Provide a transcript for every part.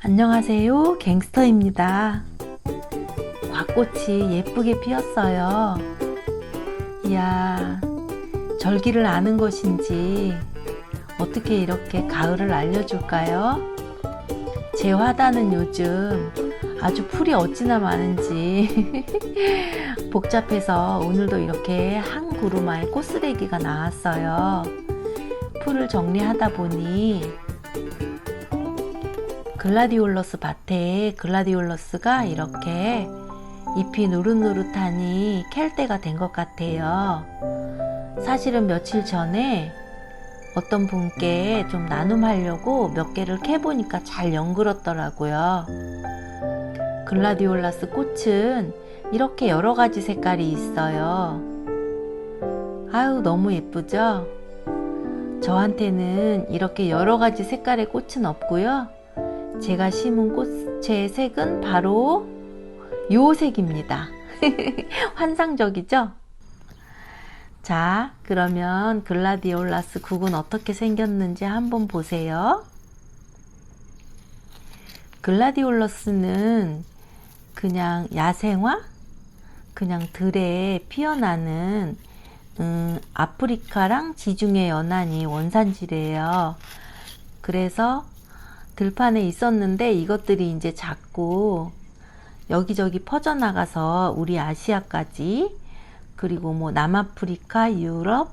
안녕하세요. 갱스터입니다. 곽꽃이 예쁘게 피었어요. 이야, 절기를 아는 것인지 어떻게 이렇게 가을을 알려줄까요? 제 화단은 요즘 아주 풀이 어찌나 많은지 복잡해서 오늘도 이렇게 한 그루마에 꽃쓰레기가 나왔어요. 풀을 정리하다 보니 글라디올러스 밭에 글라디올러스가 이렇게 잎이 노릇노릇하니 캘 때가 된 것 같아요. 사실은 며칠 전에 어떤 분께 좀 나눔하려고 몇 개를 캐보니까 잘 연그렀더라고요. 글라디올라스 꽃은 이렇게 여러 가지 색깔이 있어요. 아유, 너무 예쁘죠? 저한테는 이렇게 여러 가지 색깔의 꽃은 없고요. 제가 심은 꽃의 색은 바로 요 색입니다. 환상적이죠? 자, 그러면 글라디올라스 국은 어떻게 생겼는지 한번 보세요. 글라디올러스는 그냥 야생화? 그냥 들에 피어나는 음, 아프리카랑 지중해 연안이 원산지래요. 그래서 들판에 있었는데 이것들이 이제 자꾸 여기저기 퍼져나가서 우리 아시아까지 그리고 뭐 남아프리카, 유럽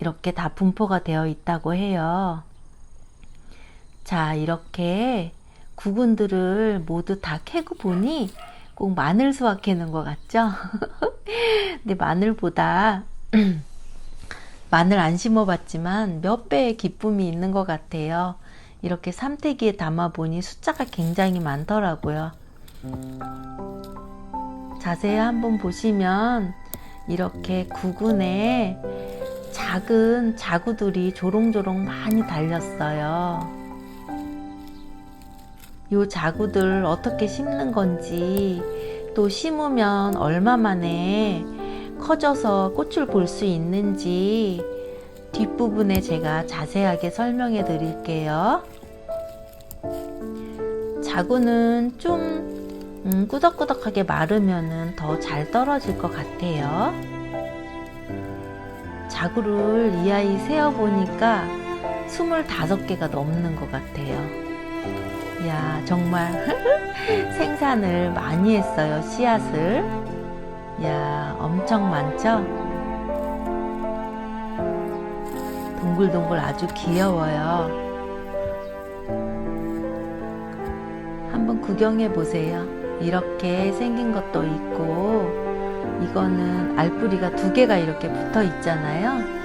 이렇게 다 분포가 되어 있다고 해요. 자, 이렇게 구근들을 모두 다 캐고 보니 꼭 마늘 수확 캐는 것 같죠? 근데 마늘보다 마늘 안 심어봤지만 몇 배의 기쁨이 있는 것 같아요. 이렇게 삼태기에 담아보니 숫자가 굉장히 많더라고요. 자세히 한번 보시면 이렇게 구근에 작은 자구들이 조롱조롱 많이 달렸어요. 요 자구들 어떻게 심는 건지 또 심으면 얼마 만에 커져서 꽃을 볼 수 있는지 뒷부분에 제가 자세하게 설명해 드릴게요. 자구는 좀 음, 꾸덕꾸덕하게 마르면 더 잘 떨어질 것 같아요. 자구를 이 아이 세어보니까 25개가 넘는 것 같아요. 야 정말 생산을 많이 했어요, 씨앗을. 야 엄청 많죠? 동글동글 아주 귀여워요. 한번 구경해 보세요. 이렇게 생긴 것도 있고, 이거는 알뿌리가 두 개가 이렇게 붙어 있잖아요.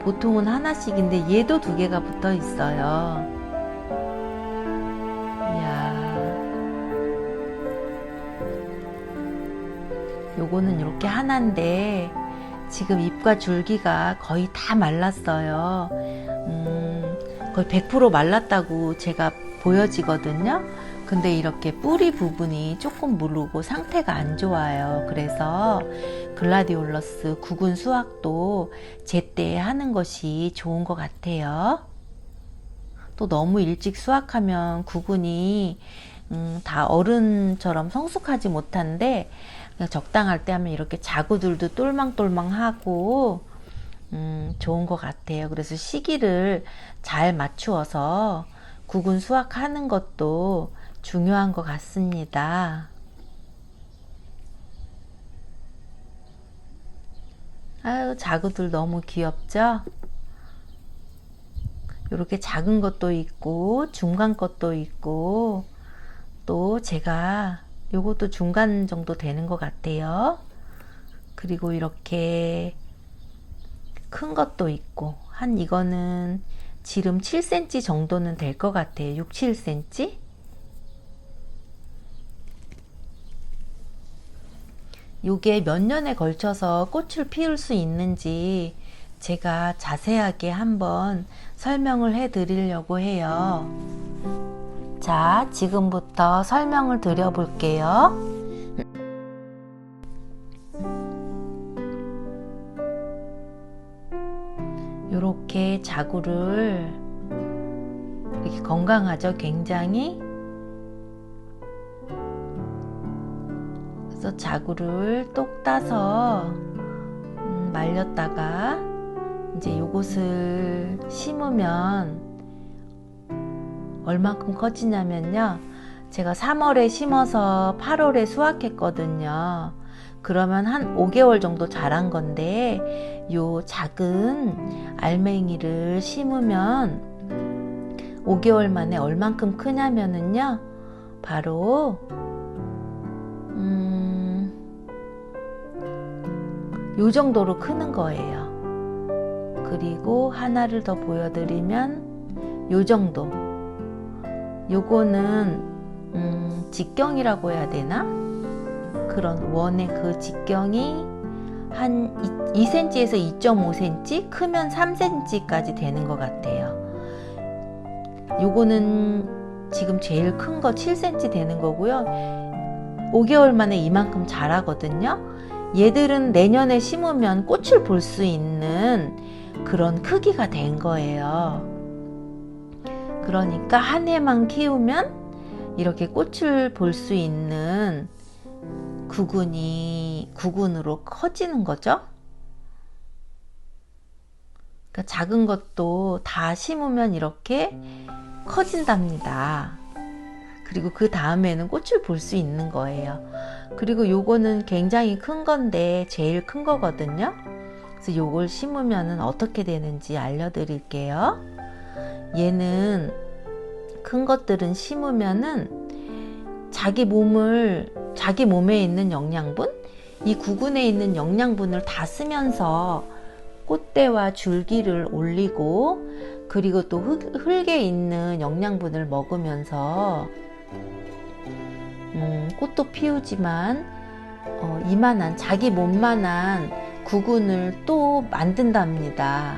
보통은 하나씩인데 얘도 두 개가 붙어 있어요. 이야. 요거는 이렇게 하나인데 지금 잎과 줄기가 거의 다 말랐어요. 음, 거의 100% 말랐다고 제가 보여지거든요. 근데 이렇게 뿌리 부분이 조금 무르고 상태가 안 좋아요. 그래서 글라디올러스 구근 수확도 제때 하는 것이 좋은 것 같아요. 또 너무 일찍 수확하면 구근이 음, 다 어른처럼 성숙하지 못한데 적당할 때 하면 이렇게 자구들도 똘망똘망하고 음, 좋은 것 같아요. 그래서 시기를 잘 맞추어서 구근 수확하는 것도 중요한 것 같습니다. 아유, 자구들 너무 귀엽죠? 이렇게 작은 것도 있고, 중간 것도 있고, 또 제가 요것도 중간 정도 되는 것 같아요. 그리고 이렇게 큰 것도 있고, 한 이거는 지름 7cm 정도는 될 것 같아요. 6, 7cm? 요게 몇 년에 걸쳐서 꽃을 피울 수 있는지 제가 자세하게 한번 설명을 해 드리려고 해요. 자, 지금부터 설명을 드려 볼게요. 요렇게 자구를 이렇게 건강하죠, 굉장히. 그래서 자구를 똑 따서 음, 말렸다가 이제 요것을 심으면 얼만큼 커지냐면요. 제가 3월에 심어서 8월에 수확했거든요. 그러면 한 5개월 정도 자란 건데 요 작은 알맹이를 심으면 5개월 만에 얼만큼 크냐면은요. 바로 음, 요 정도로 크는 거예요. 그리고 하나를 더 보여드리면 요 정도. 요거는 음, 직경이라고 해야 되나? 그런 원의 그 직경이 한 2, 2cm에서 2.5cm, 크면 3cm까지 되는 것 같아요. 요거는 지금 제일 큰 거 7cm 되는 거고요. 5개월 만에 이만큼 자라거든요. 얘들은 내년에 심으면 꽃을 볼 수 있는 그런 크기가 된 거예요. 그러니까 한 해만 키우면 이렇게 꽃을 볼 수 있는 구근이 구근으로 커지는 거죠. 그러니까 작은 것도 다 심으면 이렇게 커진답니다. 그리고 그 다음에는 꽃을 볼 수 있는 거예요. 그리고 요거는 굉장히 큰 건데 제일 큰 거거든요. 그래서 요걸 심으면 어떻게 되는지 알려드릴게요. 얘는 큰 것들은 심으면은 자기 몸을 자기 몸에 있는 영양분, 이 구근에 있는 영양분을 다 쓰면서 꽃대와 줄기를 올리고 그리고 또 흙, 흙에 있는 영양분을 먹으면서 음, 꽃도 피우지만 어, 이만한 자기 몸만한 구근을 또 만든답니다.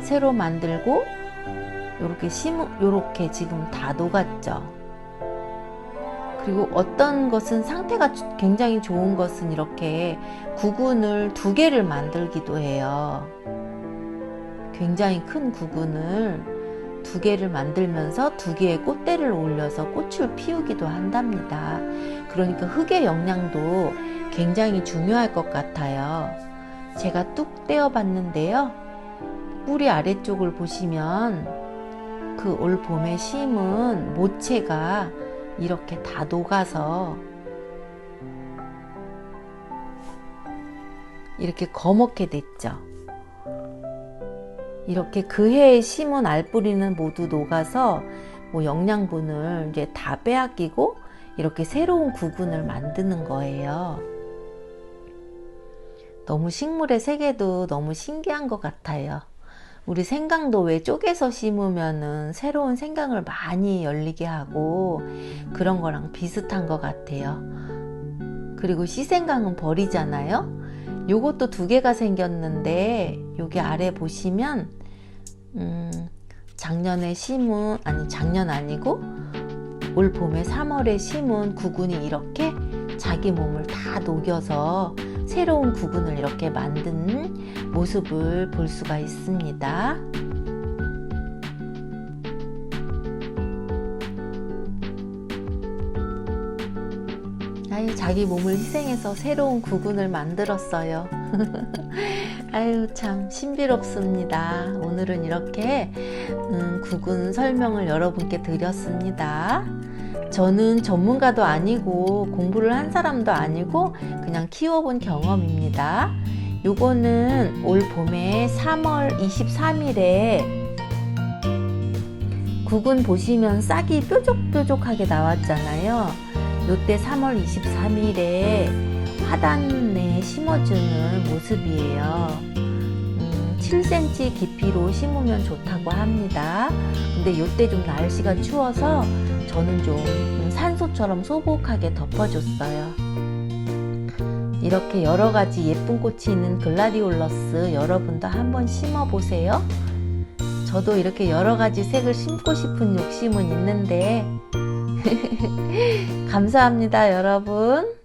새로 만들고 요렇게 심 요렇게 지금 다 녹았죠. 그리고 어떤 것은 상태가 굉장히 좋은 것은 이렇게 구근을 두 개를 만들기도 해요. 굉장히 큰 구근을 두 개를 만들면서 두 개의 꽃대를 올려서 꽃을 피우기도 한답니다. 그러니까 흙의 영양도 굉장히 중요할 것 같아요. 제가 뚝 떼어 봤는데요. 뿌리 아래쪽을 보시면 그 올 봄에 심은 모체가 이렇게 다 녹아서 이렇게 거먹게 됐죠. 이렇게 그 해에 심은 알뿌리는 모두 녹아서 뭐 영양분을 이제 다 빼앗기고 이렇게 새로운 구근을 만드는 거예요. 너무 식물의 세계도 너무 신기한 것 같아요. 우리 생강도 왜 쪼개서 심으면은 새로운 생강을 많이 열리게 하고 그런 거랑 비슷한 것 같아요. 그리고 씨생강은 버리잖아요. 요것도 두 개가 생겼는데 여기 아래 보시면 음, 작년에 심은 아니 작년 아니고 올 봄에 3월에 심은 구근이 이렇게 자기 몸을 다 녹여서 새로운 구근을 이렇게 만든 모습을 볼 수가 있습니다. 아유, 자기 몸을 희생해서 새로운 구근을 만들었어요. 아유, 참 신비롭습니다. 오늘은 이렇게 음, 구근 설명을 여러분께 드렸습니다. 저는 전문가도 아니고 공부를 한 사람도 아니고 그냥 키워본 경험입니다. 요거는 올 봄에 3월 23일에 구근 보시면 싹이 뾰족뾰족하게 나왔잖아요. 요때 3월 23일에 화단에 심어주는 모습이에요. 음, 7cm 깊이로 심으면 좋다고 합니다. 근데 요때 좀 날씨가 추워서 저는 좀 산소처럼 소복하게 덮어줬어요. 이렇게 여러 가지 예쁜 꽃이 있는 글라디올러스 여러분도 한번 심어 보세요. 저도 이렇게 여러 가지 색을 심고 싶은 욕심은 있는데 감사합니다, 여러분.